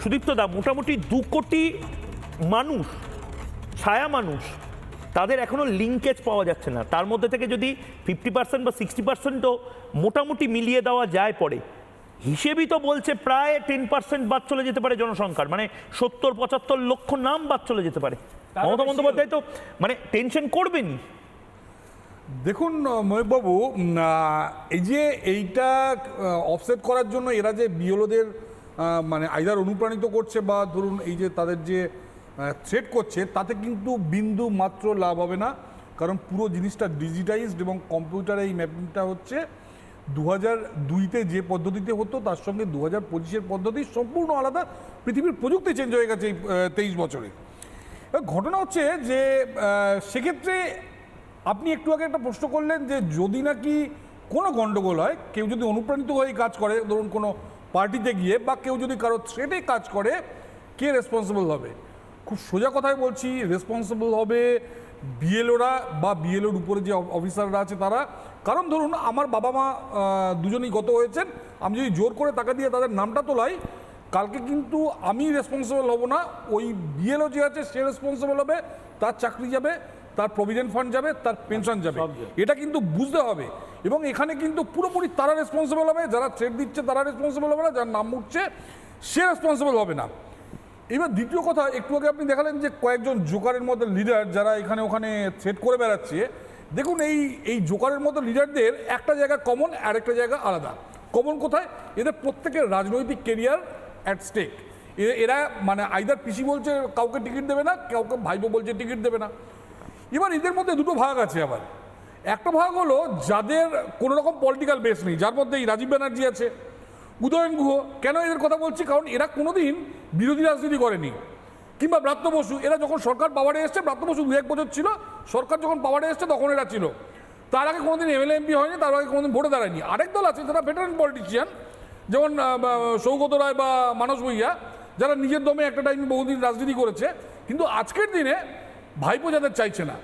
সুদীপ্ত দা মোটামুটি দু কোটি মানুষ ছায়া মানুষ তাদের এখনও লিঙ্কেজ পাওয়া যাচ্ছে না। তার মধ্যে থেকে যদি ফিফটি পার্সেন্ট বা সিক্সটি পার্সেন্টও মোটামুটি মিলিয়ে দেওয়া যায় পরে হিসেবই তো বলছে প্রায় টেন পার্সেন্ট বাদ চলে যেতে পারে জনসংখ্যার মানে সত্তর পঁচাত্তর লক্ষ নাম বাদ চলে যেতে পারে। মমতা বন্দ্যোপাধ্যায় তো মানে টেনশন করবেনই। দেখুন মহেশবাবু এই যে এইটা অফসেট করার জন্য এরা যে বিএলওদের মানে আইদার অনুপ্রাণিত করছে বা ধরুন এই যে তাদের যে থ্রেট করছে, তাতে কিন্তু বিন্দু মাত্র লাভ হবে না। কারণ পুরো জিনিসটা ডিজিটাইজড এবং কম্পিউটারে এই ম্যাপিংটা হচ্ছে দু হাজার দুইতে যে পদ্ধতিতে হতো, তার সঙ্গে দু হাজার পঁচিশের পদ্ধতি সম্পূর্ণ আলাদা। পৃথিবীর প্রযুক্তি চেঞ্জ হয়ে গেছে এই তেইশ বছরে। ঘটনা হচ্ছে যে সেক্ষেত্রে আপনি একটু আগে একটা প্রশ্ন করলেন যে, যদি নাকি কোনো গন্ডগোল হয়, কেউ যদি অনুপ্রাণিত হয়ে কাজ করে, ধরুন কোনো পার্টিতে গিয়ে বা কেউ যদি কারও থ্রেটে কাজ করে, কে রেসপন্সিবল হবে? খুব সোজা কথায় বলছি রেসপন্সিবল হবে বিএলওরা বা বিএলওর উপরে যে অফিসাররা আছে তারা। কারণ ধরুন, আমার বাবা মা দুজনেই গত হয়েছেন। আমি যদি জোর করে টাকা দিয়ে তাদের নামটা তোলাই, কালকে কিন্তু আমি রেসপন্সিবল হব না। ওই বিএলও যে আছে, সে রেসপন্সিবল হবে, তার চাকরি যাবে। তার প্রভিডেন্ট ফান্ড যাবে তার পেনশন যাবে। এটা কিন্তু বুঝতে হবে। এবং এখানে কিন্তু পুরোপুরি তারা রেসপন্সিবল হবে যারা থ্রেড দিচ্ছে তারা রেসপন্সিবল হবে না যার নাম উঠছে সে রেসপন্সিবল হবে না। এবার দ্বিতীয় কথা একটু আগে আপনি দেখালেন যে কয়েকজন জোকারের মতো লিডার যারা এখানে ওখানে থ্রেড করে বেড়াচ্ছে দেখুন এই এই জোকারের মতো লিডারদের একটা জায়গা কমন আর একটা জায়গা আলাদা। কমন কোথায়? এদের প্রত্যেকের রাজনৈতিক কেরিয়ার অ্যাট স্টেক এরা মানে আইদার পিসি বলছে কাউকে টিকিট দেবে না কাউকে ভাইপো বলছে টিকিট দেবে না। এবার এদের মধ্যে দুটো ভাগ আছে আবার। একটা ভাগ হলো যাদের কোনো রকম পলিটিক্যাল বেস নেই, যার মধ্যে এই রাজীব ব্যানার্জি আছে, উদয়ন গুহ। কেন এদের কথা বলছি? কারণ এরা কোনোদিন বিরোধী রাজনীতি করেনি। কিংবা ব্রাত্য বসু, এরা যখন সরকার পাওয়ারে এসছে, ব্রাত্য বসু দু এক বছর ছিল, সরকার যখন পাওয়ারে এসছে তখন এরা ছিল। তার আগে কোনোদিন এমএলএ এমপি হয়নি, তার আগে কোনোদিন ভোটে দাঁড়ায়নি। আরেক দল আছে যারা ভেটারেন পলিটিশিয়ান যেমন সৌগত রায় বা মানস ভূঁইয়া, যারা নিজের দমে একটা টাইমে বহুদিন রাজনীতি করেছে। কিন্তু আজকের দিনে ভাইপো যাদের চাইছে না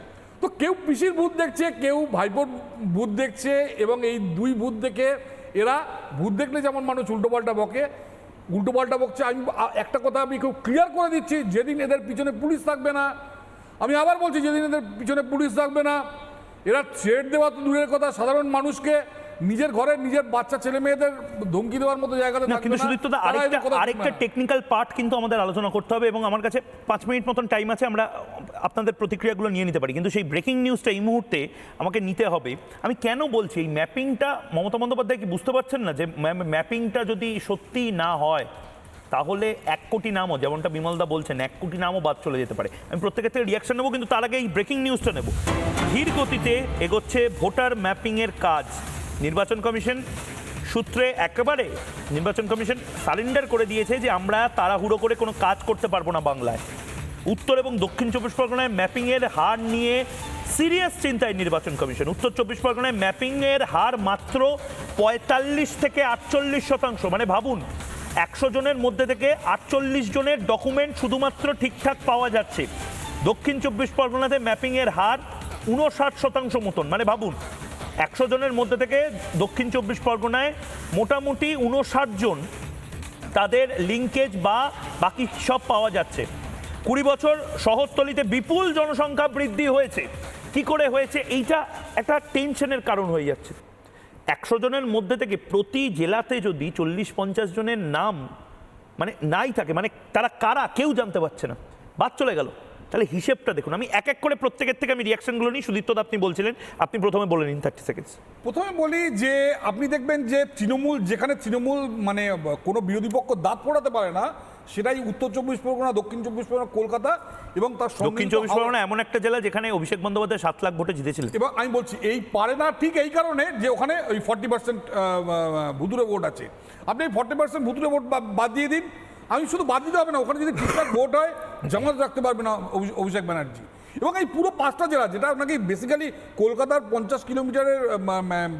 তো কেউ পিসির ভূত দেখছে কেউ ভাইপোর ভূত দেখছে এবং এই দুই ভূত দেখে এরা ভূত দেখলে যেমন মানুষ উল্টোপাল্টা বকে উল্টোপাল্টা বকছে আমি একটা কথা আমি খুব ক্লিয়ার করে দিচ্ছি যেদিন এদের পিছনে পুলিশ থাকবে না আমি আবার বলছি যেদিন এদের পিছনে পুলিশ থাকবে না এরা থ্রেড দেওয়া তো দূরের কথা সাধারণ মানুষকে নিজের ঘরে নিজের বাচ্চা ছেলে মেয়েদের ধমকি দেওয়ার মতো জায়গাতে না কিন্তু। সুদীপ্ত আরেকটা আরেকটা টেকনিক্যাল পার্ট কিন্তু আমাদের আলোচনা করতে হবে এবং আমার কাছে পাঁচ মিনিট মতন টাইম আছে আমরা আপনাদের প্রতিক্রিয়াগুলো নিয়ে নিতে পারি। কিন্তু সেই ব্রেকিং নিউজটা এই মুহূর্তে আমাকে নিতে হবে। আমি কেন বলছি এই ম্যাপিংটা মমতা বন্দ্যোপাধ্যায় কি বুঝতে পারছেন না যে ম্যাপিংটা যদি সত্যি না হয়, তাহলে এক কোটি নামও, যেমনটা বিমলদা বলছেন, এক কোটি নামও বাদ চলে যেতে পারে। আমি প্রত্যেকের থেকে রিয়াকশন নেব, কিন্তু তার আগে এই ব্রেকিং নিউজটা নেব। ধীর গতিতে এগোচ্ছে ভোটার ম্যাপিংয়ের কাজ। নির্বাচন কমিশন সূত্রে একেবারে, নির্বাচন কমিশন সারেন্ডার করে দিয়েছে যে আমরা তাড়াহুড়ো করে কোনো কাজ করতে পারব না বাংলায়। উত্তর এবং দক্ষিণ চব্বিশ পরগনায় ম্যাপিংয়ের হার নিয়ে সিরিয়াস চিন্তায় নির্বাচন কমিশন। উত্তর চব্বিশ পরগনায় ম্যাপিংয়ের হার মাত্র পঁয়তাল্লিশ থেকে আটচল্লিশ শতাংশ। মানে ভাবুন, একশো জনের মধ্যে থেকে আটচল্লিশ জনের ডকুমেন্ট শুধুমাত্র ঠিকঠাক পাওয়া যাচ্ছে। দক্ষিণ চব্বিশ পরগনাতে ম্যাপিংয়ের হার উনষাট শতাংশ মতন। মানে ভাবুন, একশো জনের মধ্যে থেকে দক্ষিণ চব্বিশ পরগনায় মোটামুটি উনষাট জন তাদের লিঙ্কেজ বা বাকি সব পাওয়া যাচ্ছে। কুড়ি বছর শহরতলিতে বিপুল জনসংখ্যা বৃদ্ধি হয়েছে। কি করে হয়েছে? এইটা একটা টেনশনের কারণ হয়ে যাচ্ছে। একশো জনের মধ্যে থেকে প্রতি জেলাতে যদি চল্লিশ পঞ্চাশ জনের নাম মানে নাই থাকে মানে তারা কারা কেউ জানতে পারছে না। বাদ চলে গেল। তাহলে হিসেবটা দেখুন। আমি এক এক করে প্রত্যেকের থেকে আমি রিয়াকশনগুলো নিই। সুদীপ্ত আপনি বলছিলেন, আপনি প্রথমে বলে নিন থার্টি সেকেন্ডস প্রথমে বলি যে, আপনি দেখবেন যে তৃণমূল, যেখানে তৃণমূল মানে কোনো বিরোধী পক্ষ দাঁত ফোটাতে পারে না সেটাই উত্তর চব্বিশ পরগনা দক্ষিণ চব্বিশ পরগনা কলকাতা এবং তার দক্ষিণ চব্বিশ পরগনা এমন একটা জেলা যেখানে অভিষেক বন্দ্যোপাধ্যায় সাত লাখ ভোটে জিতেছিলেন। এবং আমি বলছি এই পারে না ঠিক এই কারণে যে ওখানে ওই ফর্টি পার্সেন্ট ভুতুরে ভোট আছে। আপনি ফর্টি পার্সেন্ট ভুতুরে ভোট বাদ দিয়ে দিন আমি শুধু বাদ দিতে হবে না, ওখানে যদি ঠিকঠাক ভোট হয় জামাত রাখতে পারবে না অভিষেক ব্যানার্জি। এবং এই পুরো পাঁচটা জেলা, যেটা আপনাকে বেসিক্যালি কলকাতার পঞ্চাশ কিলোমিটারের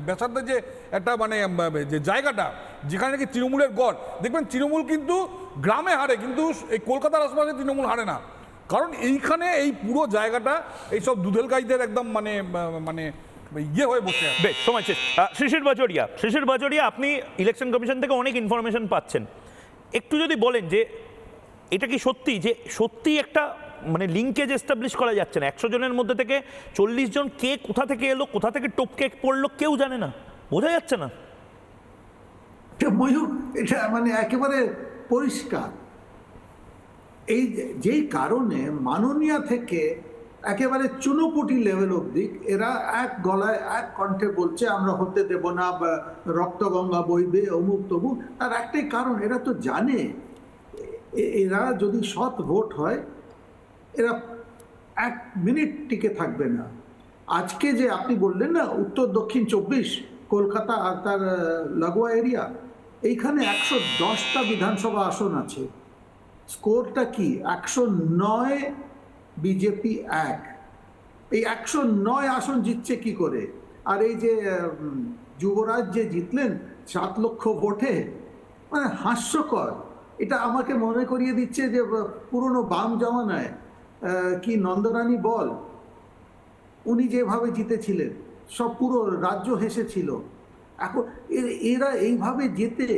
ব্যাসার্ধে যে একটা মানে যে জায়গাটা, যেখানে নাকি তৃণমূলের গড়, দেখবেন তৃণমূল কিন্তু গ্রামে হারে, কিন্তু এই কলকাতার আশপাশে তৃণমূল হারে না। কারণ এইখানে এই পুরো জায়গাটা, এইসব দুধেল গাইদের একদম মানে মানে ইয়ে হয়ে বসে বেশ, সময় শেষ। শিশির বাজরিয়া শিশির বাজরিয়া, আপনি ইলেকশন কমিশন থেকে অনেক ইনফরমেশন পাচ্ছেন। একটু যদি বলেন যে এটা কি সত্যি? যে সত্যি একটা মানে লিঙ্কেজ এস্টাবলিশ করা যাচ্ছে না। একশো জনের মধ্যে থেকে চল্লিশ জন কে কোথা থেকে এলো, কোথা থেকে টপকে পড়ল, কেউ জানে না। বোঝা যাচ্ছে না? ময়ূর এটা মানে একেবারে পরিষ্কার। এই যেই কারণে মাননীয়া থেকে একেবারে চুনোপুটি লেভেল অব্দি এরা এক গলায়, এক কণ্ঠে বলছে, আমরা হতে দেব না রক্তগঙ্গা বইবে অমুক তমুক। তার একটাই কারণ, এরা তো জানে। এরা যদি সৎ ভোট হয়, এরা এক মিনিট টিকে থাকবে না। আজকে যে আপনি বললেন না, উত্তর দক্ষিণ চব্বিশ, কলকাতা আর তার লাগোয়া এরিয়া এইখানে একশো দশটা বিধানসভা আসন আছে। স্কোরটা কি? একশো নয় বিজেপি এক। এই একশো নয় আসন জিতছে কি করে? আর এই যে যুবরাজ যে জিতলেন, সাত লক্ষ ভোটে মানে হাস্যকর। এটা আমাকে মনে করিয়ে দিচ্ছে যে পুরনো বাম জমানায় কি নন্দরানী বল, উনি যেভাবে জিতেছিলেন, সব পুরো রাজ্য হেসেছিল। এখন এরা এইভাবে যেতে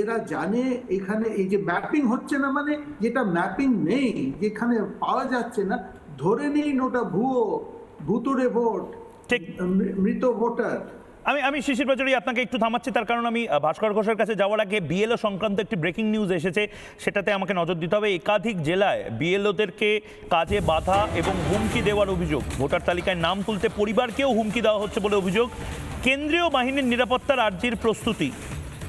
এরা জানে এখানে এই যে ম্যাপিং হচ্ছে না মানে যেটা ম্যাপিং নেই যেখানে পাওয়া যাচ্ছে না ধরে নিন ওটা ভুয়ো ভুতুড়ে ভোট ঠিক। মৃত ভোটার। আমি আমি শিশির বাজারি আপনাকে একটু থামাচ্ছি তার কারণ আমি ভাস্কর ঘোষের কাছে যাওয়ার আগে বিএলও সংক্রান্ত একটি ব্রেকিং নিউজ এসেছে সেটাতে আমাকে নজর দিতে হবে। একাধিক জেলায় বিএলওদেরকে কাজে বাধা এবং হুমকি দেওয়ার অভিযোগ। ভোটার তালিকায় নাম তুলতে পরিবারকেও হুমকি দেওয়া হচ্ছে বলে অভিযোগ। কেন্দ্রীয় বাহিনীর নিরাপত্তার আর্জির প্রস্তুতি।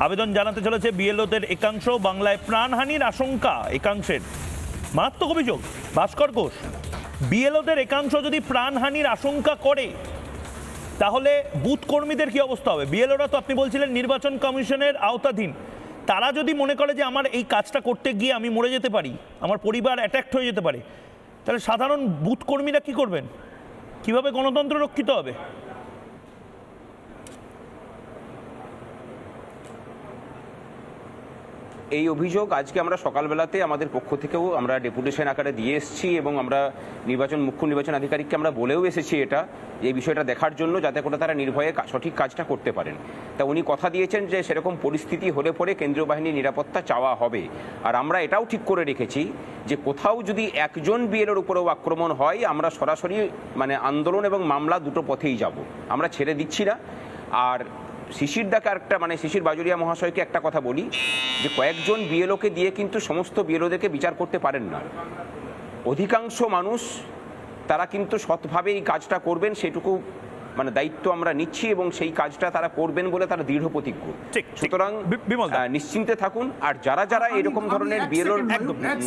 আবেদন জানাতে চলেছে বিএলওদের একাংশ। বাংলায় প্রাণহানির আশঙ্কা একাংশের। মারাত্মক অভিযোগ। ভাস্কর ঘোষ, বিএলওদের একাংশ যদি প্রাণহানির আশঙ্কা করে, তাহলে বুথ কর্মীদের কি অবস্থা হবে? বিএলওরা তো আপনি বলছিলেন নির্বাচন কমিশনের আওতাধীন। তারা যদি মনে করে যে আমার এই কাজটা করতে গিয়ে আমি মরে যেতে পারি, আমার পরিবার অ্যাট্যাক্ট হয়ে যেতে পারে, তাহলে সাধারণ বুথ কর্মীরা কি করবেন? কীভাবে গণতন্ত্র রক্ষিত হবে? এই অভিযোগ আজকে আমরা সকালবেলাতে আমাদের পক্ষ থেকেও আমরা ডেপুটেশন আকারে দিয়ে এসেছি এবং আমরা নির্বাচন, মুখ্য নির্বাচন আধিকারিককে আমরা বলেও এসেছি এটা, এই বিষয়টা দেখার জন্য যাতে করে তারা নির্ভয়ে সঠিক কাজটা করতে পারেন। তা উনি কথা দিয়েছেন যে সেরকম পরিস্থিতি হলে পরে কেন্দ্রীয় বাহিনীর নিরাপত্তা চাওয়া হবে। আর আমরা এটাও ঠিক করে রেখেছি যে কোথাও যদি একজন বিএলের উপরেও আক্রমণ হয়, আমরা সরাসরি মানে আন্দোলন এবং মামলা দুটো পথেই যাব। আমরা ছেড়ে দিচ্ছি না। আর শিশির দাকে একটা মানে শিশির বাজুরিয়া মহাশয়কে একটা কথা বলি যে কয়েকজন বিএলওকে দিয়ে কিন্তু সমস্ত বিএলওদেরকে বিচার করতে পারেন না। অধিকাংশ মানুষ তারা কিন্তু সৎভাবে এই কাজটা করবেন সেটুকু মানে দায়িত্ব আমরা নিচ্ছি এবং সেই কাজটা তারা করবেন বলে তারা দৃঢ় প্রতিজ্ঞ। সুতরাং নিশ্চিন্তে থাকুন আর যারা যারা এরকম ধরনের এক বিএলওর এক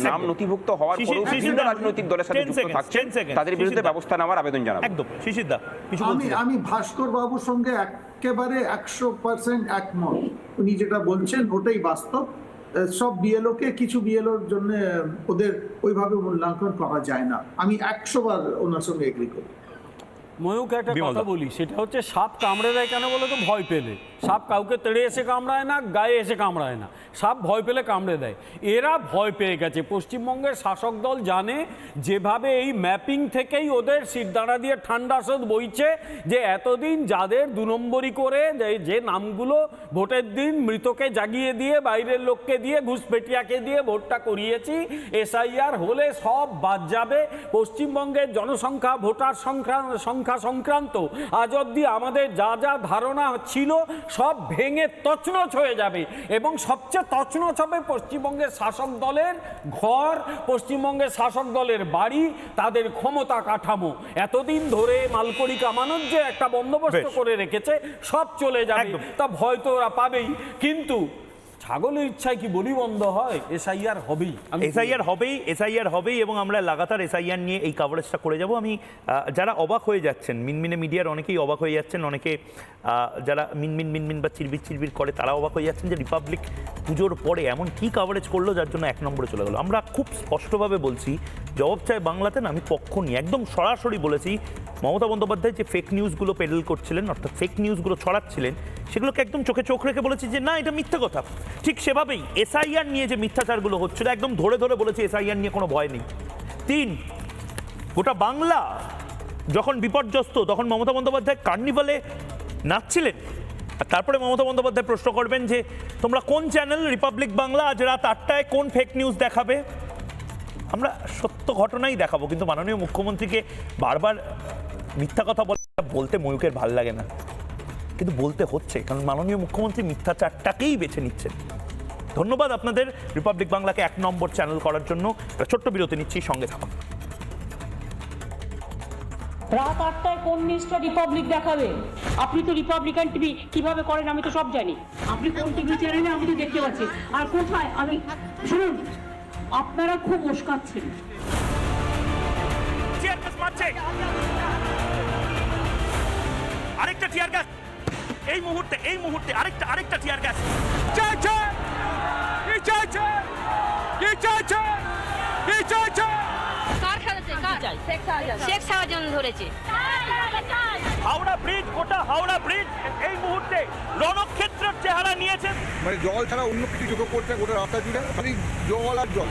নাম নথিভুক্ত হওয়ার পরেও বিভিন্ন রাজনৈতিক দলের সাথে যুক্ত থাকছেন। তাদের বিরুদ্ধে ব্যবস্থা নেওয়ার আবেদন জানাব। একদম শিশির দা আমি আমি ভাস্কর বাবুর সঙ্গে একেবারে একশো পার্সেন্ট একমত। উনি যেটা বলছেন, ওটাই বাস্তব। সব বিএলওকে কিছু বিএলওর জন্য ওদের ওইভাবে মূল্যাঙ্কন করা যায় না। আমি একশো বার ওনার সঙ্গে এগ্রি করি। ময়ূক একটা কথা বলি সেটা হচ্ছে সাপ কামড়ে দেয় কেন বলে তো? ভয় পেলে। সাপ কাউকে তেড়ে এসে কামড়ায় না গায়ে এসে কামড়ায় না। সাপ ভয় পেলে কামড়ে দেয়। এরা ভয় পেয়ে গেছে। পশ্চিমবঙ্গের শাসক দল জানে যেভাবে এই ম্যাপিং থেকেই ওদের সিটদাঁড়া দিয়ে ঠান্ডা স্রোত বইছে যে এতদিন যাদের দু নম্বরই করে যে- যে নামগুলো ভোটের দিন মৃতকে জাগিয়ে দিয়ে বাইরের লোককে দিয়ে ঘুষপেটিয়াকে দিয়ে ভোটটা করিয়েছি এসআইআর হলে সব বাদ যাবে। পশ্চিমবঙ্গের জনসংখ্যা ভোটার সংখ্যা সংখ্যা সংক্রান্ত আজ অব্দি আমাদের যা যা ধারণা ছিল সব ভেঙে তছনছ হয়ে যাবে। এবং সবচেয়ে তছনছ হবে পশ্চিমবঙ্গের শাসক দলের ঘর পশ্চিমবঙ্গের শাসক দলের বাড়ি তাদের ক্ষমতা কাঠামো। এতদিন ধরে মালকড়ি কামানোর যে একটা বন্দোবস্ত করে রেখেছে সব চলে যাবে। তা ভয় তো ওরা পাবেই। কিন্তু ছাগলের ইচ্ছায় কি বলি বন্ধ হয়? এসআইআর হবেই। এসআইআর হবেই এসআইআর হবেই এবং আমরা লাগাতার এসআইআর নিয়ে এই কাভারেজটা করে যাব। আমি যারা অবাক হয়ে যাচ্ছেন, মিনমিনে মিডিয়ার অনেকেই অবাক হয়ে যাচ্ছেন, অনেকে যারা মিনমিন মিনমিন বা চিরবির চিরবির করে, তারা অবাক হয়ে যাচ্ছেন যে রিপাবলিক পুজোর পরে এমন কি কাভারেজ করল যার জন্য এক নম্বরে চলে গেল। আমরা খুব স্পষ্টভাবে বলছি, জবাব চায় বাংলাতে না, আমি পক্ষ নিয়ে, একদম সরাসরি বলেছি, মমতা বন্দ্যোপাধ্যায় যে ফেক নিউজগুলো পেডেল করছিলেন, অর্থাৎ ফেক নিউজগুলো ছড়াচ্ছিলেন সেগুলোকে একদম চোখে চোখ রেখে বলেছি যে না, এটা মিথ্যা কথা। ঠিক সেভাবেই এসআইআর নিয়ে যে মিথ্যাচারগুলো হচ্ছিল, একদম ধরে ধরে বলেছি এসআইআর নিয়ে কোনো ভয় নেই। তিন, গোটা বাংলা যখন বিপর্যস্ত, তখন মমতা বন্দ্যোপাধ্যায় কার্নিভালে নাচছিলেন। আর তারপরে মমতা বন্দ্যোপাধ্যায় প্রশ্ন করবেন যে, তোমরা কোন চ্যানেল, রিপাবলিক বাংলা, আজ রাত আটটায় কোন ফেক নিউজ দেখাবে? আমরা সত্য ঘটনাই দেখাবো, কিন্তু মাননীয় মুখ্যমন্ত্রীকে বারবার মিথ্যা কথা বলে বলতে ময়ূকের ভালো লাগে না। কিন্তু বলতে হচ্ছে কারণ মাননীয় মুখ্যমন্ত্রী মিথ্যাচারটাকেই বেছে নিচ্ছেন। ধন্যবাদ আপনাদের রিপাবলিক বাংলাকে এক নম্বর চ্যানেল করার জন্য। একটা ছোট্ট বিরতি নিচ্ছি সঙ্গে থাকুন। রাত আটটায় কোন নিউজটা রিপাবলিক দেখাবে? আপনি তো রিপাবলিকান টিভি কীভাবে করেন আমি তো সব জানি। আপনি কোন টিভি চ্যানেলে আমি তো দেখতে পাচ্ছি। আর কোথায়? আমি শুনুন আপনারা খুব উস্কাচ্ছেন। আরেকটা টিয়ার গ্যাস এই মুহূর্তে এই মুহূর্তে আরেকটা আরেকটা টিয়ার গ্যাস চাইছে! কি চাইছে? কি চাইছে? কি চাইছে? কার খেলাতে কার? শেখ শাহজাহান ধরেছে। হাওড়া ব্রিজ গোটা হাওড়া ব্রিজ এই মুহূর্তে রণক্ষেত্রের চেহারা নিয়েছে। মানে জল ছাড়া অন্য কিছু চোখে পড়ছে গোটা রাস্তা জুড়ে খালি জল আর জল।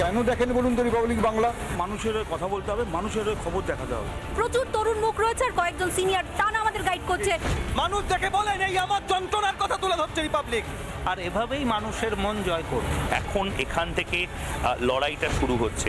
কেন দেখেন বলুন তো রিপাবলিক বাংলা? মানুষের হয়ে কথা বলতে হবে মানুষের হয়ে খবর দেখাতে হবে। প্রচুর তরুণ মুখ রয়েছে আর কয়েকজন সিনিয়র টানা আমাদের গাইড করছে। মানুষ দেখে বলেন এই আমার যন্ত্রণার কথা তুলে ধরছে রিপাবলিক আর এভাবেই মানুষের মন জয় করবে। এখন এখান থেকে লড়াইটা শুরু হচ্ছে।